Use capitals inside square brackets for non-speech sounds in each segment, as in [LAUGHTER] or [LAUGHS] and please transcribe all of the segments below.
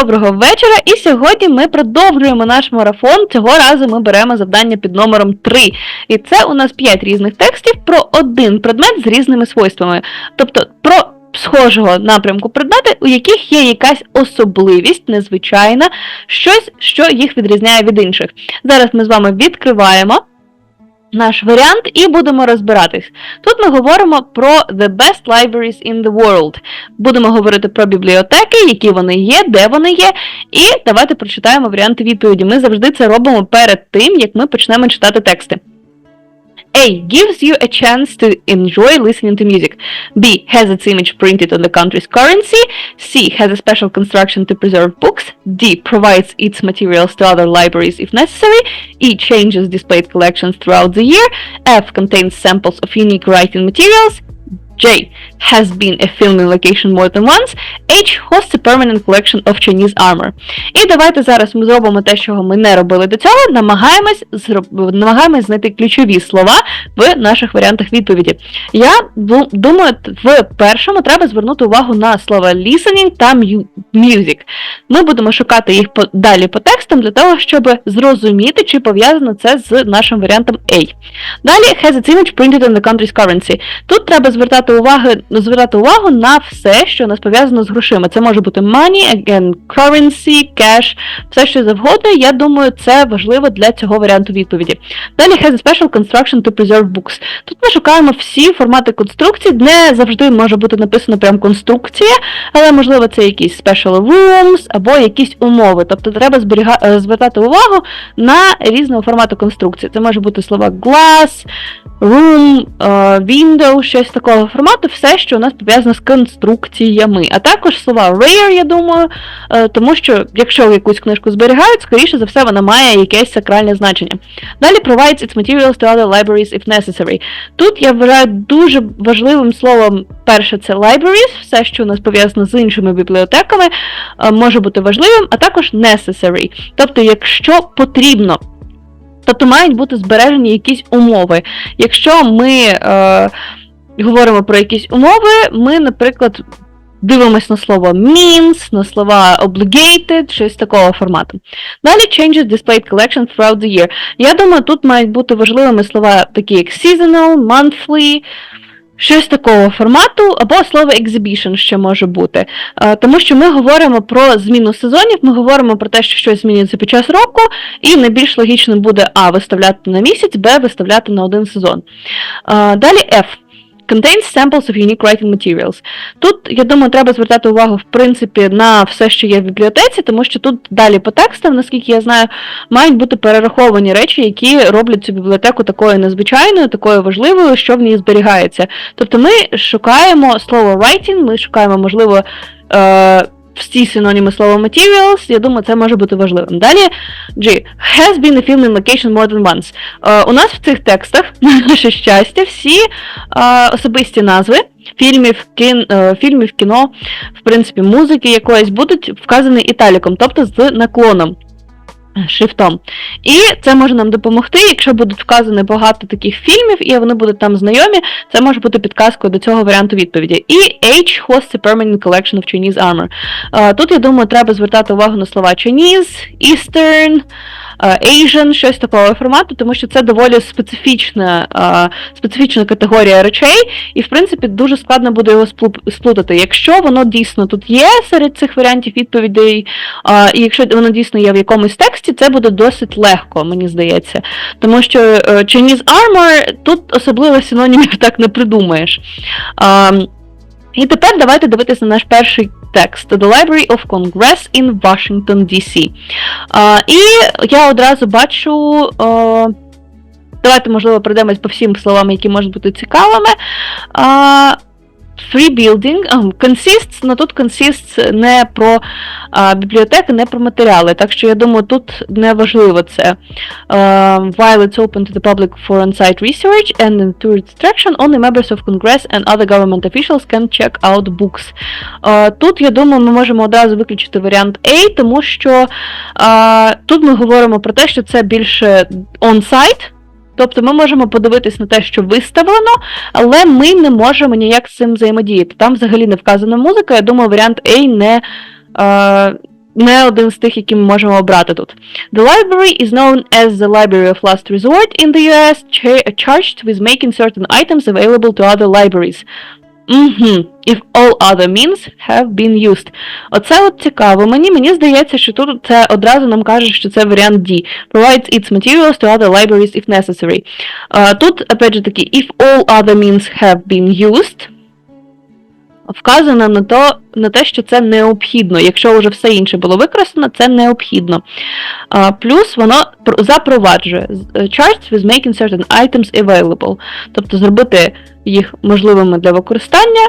Доброго вечора. І сьогодні ми продовжуємо наш марафон. Цього разу ми беремо завдання під номером 3. І це у нас 5 різних текстів про один предмет з різними свойствами. Тобто про схожого напрямку предмети, у яких є якась особливість, незвичайна, щось, що їх відрізняє від інших. Зараз ми з вами відкриваємо. Наш варіант і будемо розбиратись. Тут ми говоримо про the best libraries in the world. Будемо говорити про бібліотеки, які вони є, де вони є. І давайте прочитаємо варіанти відповіді. Ми завжди це робимо перед тим, як ми почнемо читати тексти. A. Gives you a chance to enjoy listening to music. B. Has its image printed on the country's currency. C. Has a special construction to preserve books. D. Provides its materials to other libraries if necessary. E. Changes displayed collections throughout the year. F. Contains samples of unique writing materials. J. Has been a filming location more than once. H. Hosts a permanent collection of Chinese armor. І давайте зараз ми зробимо те, чого ми не робили до цього. Намагаємось зроб... намагаємось знайти ключові слова в наших варіантах відповіді. Я думаю, в першому треба звернути увагу на слова listening та mu- music. Ми будемо шукати їх по, далі по текстам для того, щоб зрозуміти, чи пов'язано це з нашим варіантом A. Далі has its image printed on the country's currency. Тут треба звертати увагу, звертати увагу на все, що у нас пов'язано з грошима. Це може бути money, again, currency, cash, все що завгодно. Я думаю, це важливо для цього варіанту відповіді. Далі has a special construction to preserve books. Тут ми шукаємо всі формати конструкцій, не завжди може бути написано прям конструкція, але можливо це якісь special rooms або якісь умови. Тобто треба зберіга... е, звертати увагу на різного формату конструкції. Це може бути слова glass, room, е, window, щось такого формату, все, що у нас пов'язано з конструкціями. А також слова rare, я думаю, е, тому що якщо якусь книжку зберігають, скоріше за все вона має якесь сакральне значення. Далі provides its materials to other libraries if necessary. Тут я вважаю дуже важливим словом, перше, це libraries, все, що у нас пов'язано з іншими бібліотеками, е, може бути важливим, а також necessary. Тобто, якщо потрібно. Тобто мають бути збережені якісь умови. Якщо ми е, говоримо про якісь умови, ми, наприклад, дивимось на слово means, на слова obligated, щось такого формату. Далі changes displayed collection throughout the year. Я думаю, тут мають бути важливими слова такі як seasonal, monthly, щось такого формату, або слово exhibition ще може бути. Тому що ми говоримо про зміну сезонів, ми говоримо про те, що щось змінюється під час року, і найбільш логічно буде А виставляти на місяць, Б виставляти на один сезон. Далі F. Contains samples of unique writing materials. Тут, я думаю, треба звертати увагу, в принципі, на все, що є в бібліотеці, тому що тут далі по текстам, наскільки я знаю, мають бути перераховані речі, які роблять цю бібліотеку такою незвичайною, такою важливою, що в ній зберігається. Тобто ми шукаємо слово writing, ми шукаємо, можливо, е, всі синоніми слова materials, я думаю, це може бути важливим. Далі G. Has been a filming location more than once. Uh, у нас в цих текстах, [LAUGHS] на наше щастя, всі uh, особисті назви фільмів, кін, uh, фільмів, кіно, в принципі, музики якоїсь будуть вказані італіком, тобто з наклоном. Шрифтом. І це може нам допомогти, якщо будуть вказані багато таких фільмів, і вони будуть там знайомі, це може бути підказкою до цього варіанту відповіді. І H hosts a permanent collection of Chinese armor. Тут, я думаю, треба звертати увагу на слова Chinese, Eastern, Asian, щось такого формату, тому що це доволі специфічна, е, специфічна категорія речей, і в принципі дуже складно буде його сплу- сплутати. Якщо воно дійсно тут є серед цих варіантів відповідей, е, і якщо воно дійсно є в якомусь тексті, це буде досить легко, мені здається. Тому що е, Chinese armor тут особливо синонімів так не придумаєш. Ем, і тепер давайте дивитися на наш перший текст The Library of Congress in Washington, D.C. І я одразу бачу. Давайте, можливо, пройдемось по всім словам, які можуть бути цікавими. А, Free building consists, ну тут consists не про а, бібліотеки, не про матеріали. Так що я думаю, тут не важливо це. А, while it's open to the public for on-site research and to instruction, only members of Congress and other government officials can check out books. А, тут, я думаю, ми можемо одразу виключити варіант A, тому що а, тут ми говоримо про те, що це більше on-site. Тобто ми можемо подивитись на те, що виставлено, але ми не можемо ніяк з цим взаємодіяти. Там взагалі не вказана музика. Я думаю, варіант A не, е, не один з тих, які ми можемо обрати тут. The library is known as the library of last resort in the US, charged with making certain items available to other libraries. Угу. If all other means have been used. Оце от цікаво. Мені мені здається, що тут це одразу нам каже, що це варіант D. Provides its materials to other libraries if necessary. Uh, тут, опять же таки, if all other means have been used, вказано на, то, на те, що це необхідно. Якщо вже все інше було використано, це необхідно. А, плюс воно пр- запроваджує е, charts with making certain items available. Тобто зробити їх можливими для використання.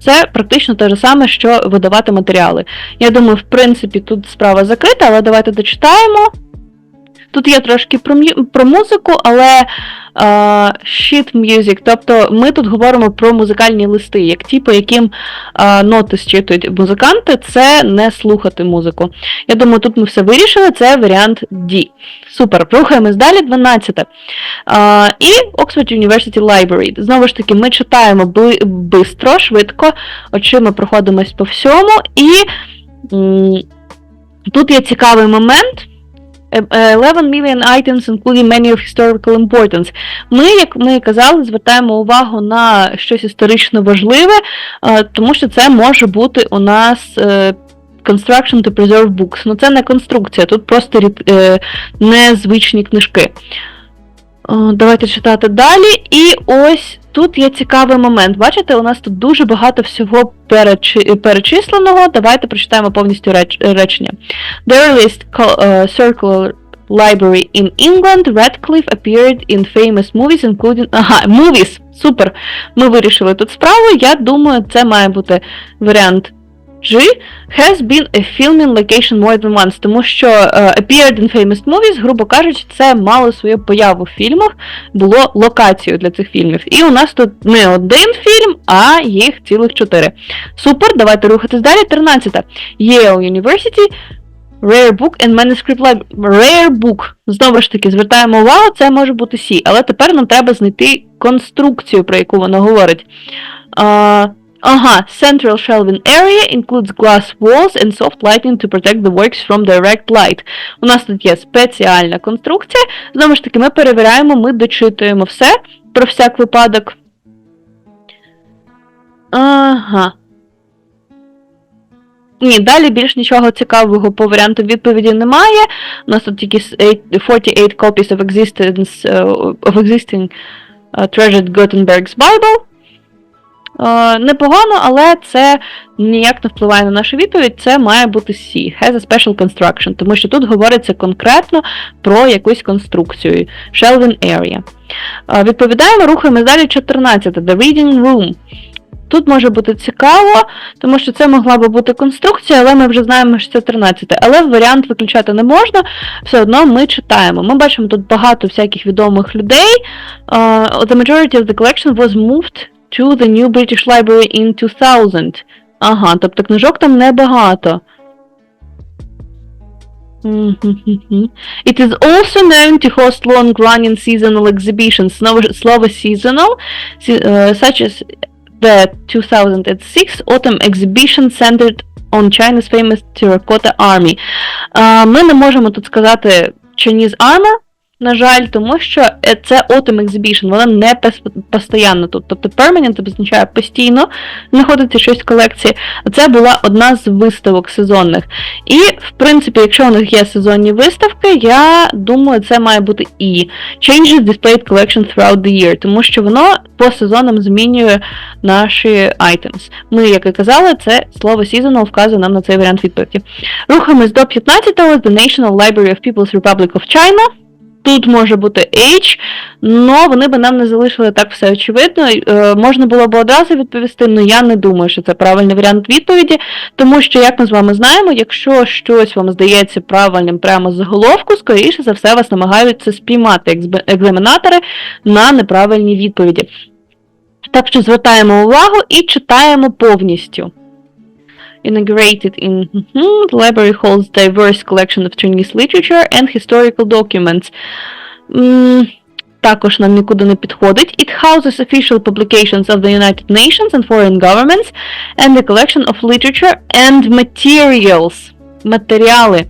Це практично те ж саме, що видавати матеріали. Я думаю, в принципі, тут справа закрита, але давайте дочитаємо. Тут є трошки про, про музику, але е, sheet music, тобто ми тут говоримо про музикальні листи, як ті, по яким е, ноти зчитують музиканти, це не слухати музику. Я думаю, тут ми все вирішили, це варіант D. Супер, рухаємось далі, 12. Е, і Oxford University Library. Знову ж таки, ми читаємо би- бистро, швидко, очима проходимось по всьому, і м, тут є цікавий момент. Е, е, 11 million items, including many of historical importance. Ми, як ми казали, звертаємо увагу на щось історично важливе, е, тому що це може бути у нас е, construction to preserve books. Ну це не конструкція, тут просто е, незвичні книжки. Давайте читати далі. І ось тут є цікавий момент. Бачите, у нас тут дуже багато всього перечи- перечисленого. Давайте прочитаємо повністю реч- речення. The earliest uh, circular library in England, Radcliffe appeared in famous movies, including. Ага, movies! Супер! Ми вирішили тут справу. Я думаю, це має бути варіант G. Has been a filming location more than once, тому що е, appeared in famous movies, грубо кажучи, це мало свою появу в фільмах, було локацією для цих фільмів. І у нас тут не один фільм, а їх цілих чотири. Супер, давайте рухатись далі. 13. Yale University Rare Book and Manuscript Library. Rare Book. Знову ж таки, звертаємо увагу, це може бути C. Але тепер нам треба знайти конструкцію, про яку вона говорить. А, ага, Central Shelving Area includes glass walls and soft lighting to protect the works from direct light. У нас тут є спеціальна конструкція. Знову ж таки, ми перевіряємо, ми дочитуємо все про всяк випадок. Ага. Ні, далі більш нічого цікавого по варіанту відповіді немає. У нас тут тільки 48 copies of existence е, of existing е, treasured Gutenberg's Bible. Е, Непогано, але це ніяк не впливає на нашу відповідь. Це має бути C, has a special construction, тому що тут говориться конкретно про якусь конструкцію. Shelving area. Е, Відповідаємо, рухаємось далі 14. The reading room. Тут може бути цікаво, тому що це могла би бути конструкція, але ми вже знаємо, що це 13. Але варіант виключати не можна, все одно ми читаємо. Ми бачимо тут багато всяких відомих людей. Uh, the majority of the collection was moved to the New British Library in 2000. Ага, тобто книжок там небагато. Мгм-гм-гм. It is also known to host long-running seasonal exhibitions. Знову ж слово seasonal, сі- е, such as the 2006 autumn exhibition centered on China's famous Terracotta Army. Е, Ми не можемо тут сказати Chinese Armor, на жаль, тому що е, це Autumn Exhibition, вона не пос- постійно тут. Тобто permanent означає постійно знаходиться щось в колекції. Це була одна з виставок сезонних. І, в принципі, якщо у них є сезонні виставки, я думаю, це має бути і Changes displayed collection throughout the year, тому що воно по сезонам змінює наші items. Ми, як і казали, це слово seasonal вказує нам на цей варіант відповіді. Рухаємось до 15-го, The National Library of People's Republic of China. Тут може бути H, але вони би нам не залишили так все очевидно. Е, можна було б одразу відповісти, але я не думаю, що це правильний варіант відповіді, тому що, як ми з вами знаємо, якщо щось вам здається правильним прямо з заголовку, скоріше за все вас намагаються спіймати екзаменатори на неправильні відповіді. Так що звертаємо увагу і читаємо повністю. Integrated in Mhm. the library holds diverse collection of Chinese literature and historical documents. М, Також нам нікуди не підходить. It houses official publications of the United Nations and foreign governments and a collection of literature and materials. матеріали.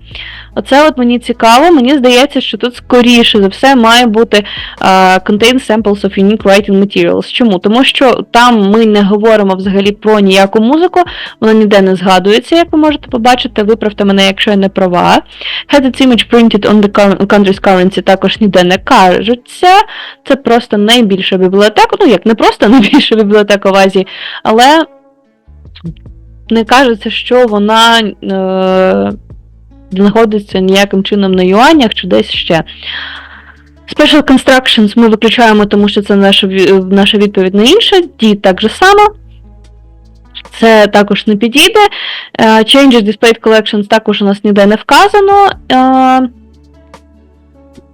Оце от мені цікаво, мені здається, що тут скоріше за все має бути uh, contain samples of unique writing materials. Чому? Тому що там ми не говоримо взагалі про ніяку музику, вона ніде не згадується, як ви можете побачити. Виправте мене, якщо я не права. Had its image printed on the country's currency також ніде не кажеться. Це просто найбільша бібліотека. Ну, як не просто [LAUGHS] найбільша бібліотека в Азії, але не кажеться, що вона е, знаходиться ніяким чином на юанях чи десь ще. Special Constructions ми виключаємо, тому що це наша, наша відповідь на інше. Ді так же само. Це також не підійде. Е, Changes Displayed Collections також у нас ніде не вказано.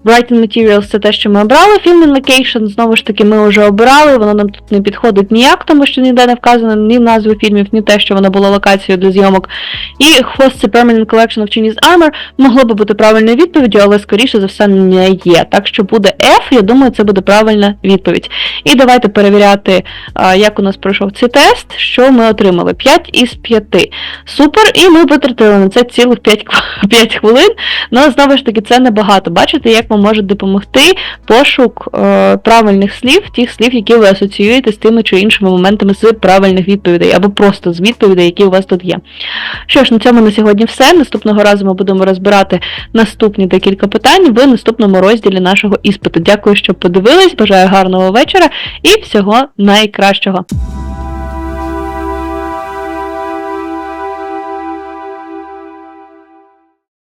Е, Writing Materials це те, що ми обрали. Filming Location, знову ж таки, ми вже обирали, воно нам тут не підходить ніяк, тому що ніде не вказано ні назви фільмів, ні те, що воно було локацією для зйомок. І Host це Permanent Collection of Chinese Armor могло би бути правильною відповіддю, але скоріше за все не є. Так що буде F, я думаю, це буде правильна відповідь. І давайте перевіряти, як у нас пройшов цей тест, що ми отримали. 5 із 5. Супер, і ми витратили на це цілих 5, 5 [LAUGHS] хвилин. Ну, знову ж таки, це небагато. Бачите, як вам може допомогти пошук е, правильних слів, тих слів, які ви асоціюєте з тими чи іншими моментами з правильних відповідей, або просто з відповідей, які у вас тут є. Що ж, на цьому на сьогодні все. Наступного разу ми будемо розбирати наступні декілька питань в наступному розділі нашого іспиту. Дякую, що подивились. Бажаю гарного вечора і всього найкращого.